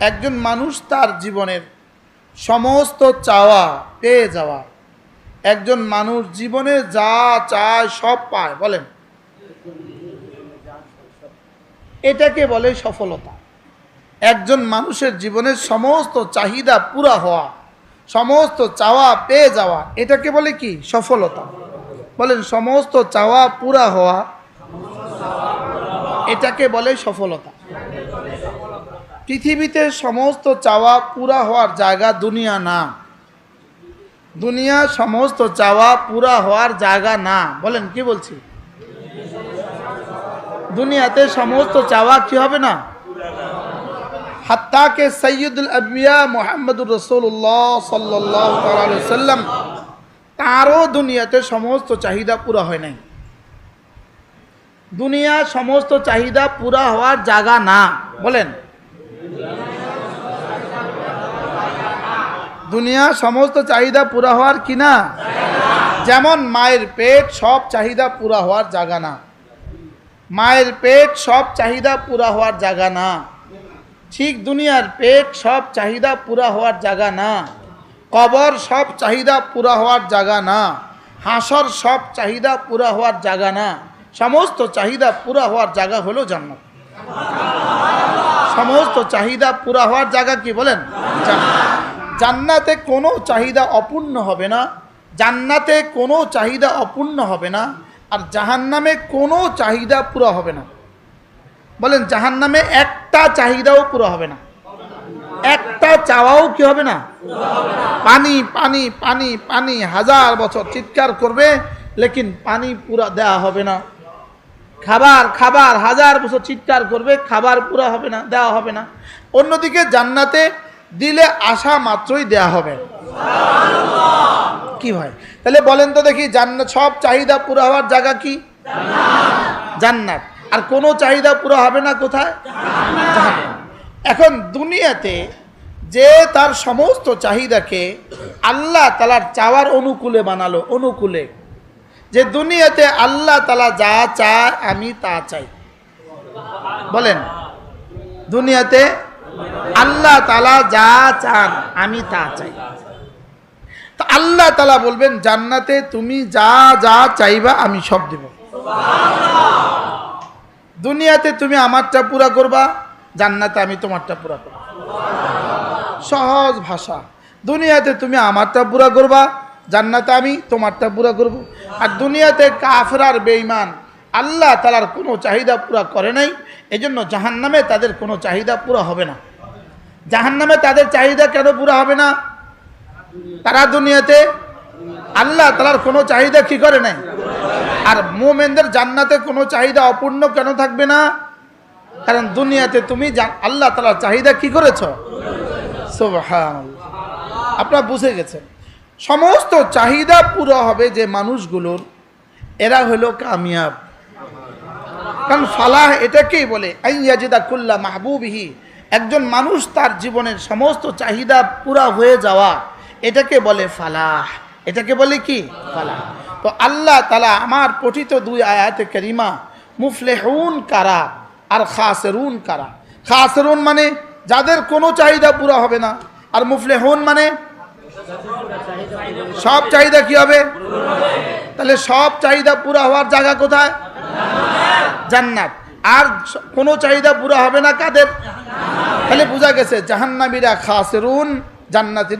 একজন মানুষ তার জীবনের সমস্ত চাওয়া পেয়ে যাওয়া। একজন মানুষ জীবনে যা চায় সব পায়, বলেন। এটাকে বলে সফলতা। একজন মানুষের জীবনের সমস্ত চাহিদা পুরা হওয়া, সমস্ত চাওয়া পেয়ে যাওয়া, এটাকে বলে কি? সফলতা। বলেন, সমস্ত চাওয়া পুরা হওয়া, এটাকে বলে সফলতা। পৃথিবীতে সমস্ত চাওয়া পুরা হওয়ার জায়গা দুনিয়া না। দুনিয়া সমস্ত চাওয়া পুরা হওয়ার জায়গা না। বলেন, কি বলছি? দুনিয়াতে সমস্ত চাওয়া কি হবে না? হাত্তাকে সৈয়দুল আবিয়া মোহাম্মদুর রসুল্লাহ সাল্লাহ সাল্লাম তারও দুনিয়াতে সমস্ত চাহিদা পুরা হয় নাই। দুনিয়া সমস্ত চাহিদা পুরা হওয়ার জায়গা না। বলেন দুনিয়া সমস্ত চাহিদা পুরা হওয়ার কি না? যেমন মায়ের পেট, সব চাহিদা পুরা হওয়ার জায়গা না। মায়ের পেট, সব চাহিদা পুরা হওয়ার জায়গা না। ঠিক দুনিয়ার পেট, সব চাহিদা পুরা হওয়ার জায়গা না। কবর, সব চাহিদা পুরা হওয়ার জায়গা না। হাসর, সব চাহিদা পুরা হওয়ার জায়গা না। সমস্ত চাহিদা পুরা হওয়ার জায়গা হলো জান্নাত। সমস্ত চাহিদা পুরা হওয়ার জায়গা কি বলেন? জান্নাতে। কোনো চাহিদা অপূর্ণ হবে না, জান্নাতে কোনো চাহিদা অপূর্ণ হবে না, আর জাহান্নামে কোনো চাহিদা পুরো হবে না। বলেন, জাহান্নামে একটা চাহিদাও পুরো হবে না। একটা চাওয়াও কি হবে না? পানি পানি পানি পানি, হাজার বছর চিৎকার করবে, লেকিন পানি পুরা দেয়া হবে না। খাবার খাবার, হাজার বছর চিৎকার করবে, খাবার পুরা হবে না, দেওয়া হবে না। অন্যদিকে জান্নাতে দিলে আসা মাত্রই দেয়া হবে। কি হয় তাহলে বলেন তো দেখি, জান্নাত, সব চাহিদা পুরো হওয়ার জায়গা কি? জান্নাত। আর কোনো চাহিদা পুরো হবে না কোথায়? এখন দুনিয়াতে যে তার সমস্ত চাহিদাকে আল্লাহ তালার চাওয়ার অনুকূলে বানালো, অনুকূলে যে দুনিয়াতে আল্লাহ তালা যা চায়, আমি তা চাই। বলেন, দুনিয়াতে আল্লাহ তালা যা চান, আমি তা চাই। তা আল্লাহ তালা বলবেন, জান্নাতে তুমি যা যা চাইবা, আমি সব দেব। দুনিয়াতে তুমি আমারটা পুরা করবা, জান্নাতে আমি তোমারটা পুরা করব। সহজ ভাষা। দুনিয়াতে তুমি আমারটা পুরা করবা জান্নাতে আমি তোমারটা পুরা করব। আর দুনিয়াতে কাফরার বেঈমান, আল্লাহ তালার কোনো চাহিদা পুরা করে নাই, এজন্য জাহান্নামে তাদের কোনো চাহিদা পুরা হবে না। জাহান্নামে তাদের চাহিদা কেন পুরা হবে না? তারা দুনিয়াতে আল্লাহ তালার কোনো চাহিদা কি করে নাই? আর মোমেনদের জান্নাতে কোনো চাহিদা অপূর্ণ কেন থাকবে না? কারণ দুনিয়াতে তুমি আল্লাহ তালার চাহিদা কি করেছ? সুবহানাল্লাহ। আপনারা বুঝে গেছেন। সমস্ত চাহিদা পুরো হবে যে মানুষগুলোর, এরা হলো কামিয়াব। কারণ ফালাহ এটাকেই বলে আইয়াজিদা কুল্লা মাহবুবিহি। একজন মানুষ তার জীবনের সমস্ত চাহিদা পুরা হয়ে যাওয়া, এটাকে বলে ফালাহ। এটাকে বলে কি? ফালাহ। তো আল্লাহ তালা আমার পঠিত দুই আয়াতে করিমা, মুফলেহুন কারা আর খাসেরুন কারা। খাসেরুন মানে যাদের কোনো চাহিদা পুরা হবে না, আর মুফলেহুন মানে সব চাহিদা কি হবে? তাহলে সব চাহিদা পুরা হওয়ার জায়গা কোথায়? জান্নাত। আর কোনো চাহিদা পুরা হবে না কাদের? তাহলে বোঝা গেছে, জাহান্নামীরা খাসেরুন, জান্নাতিরা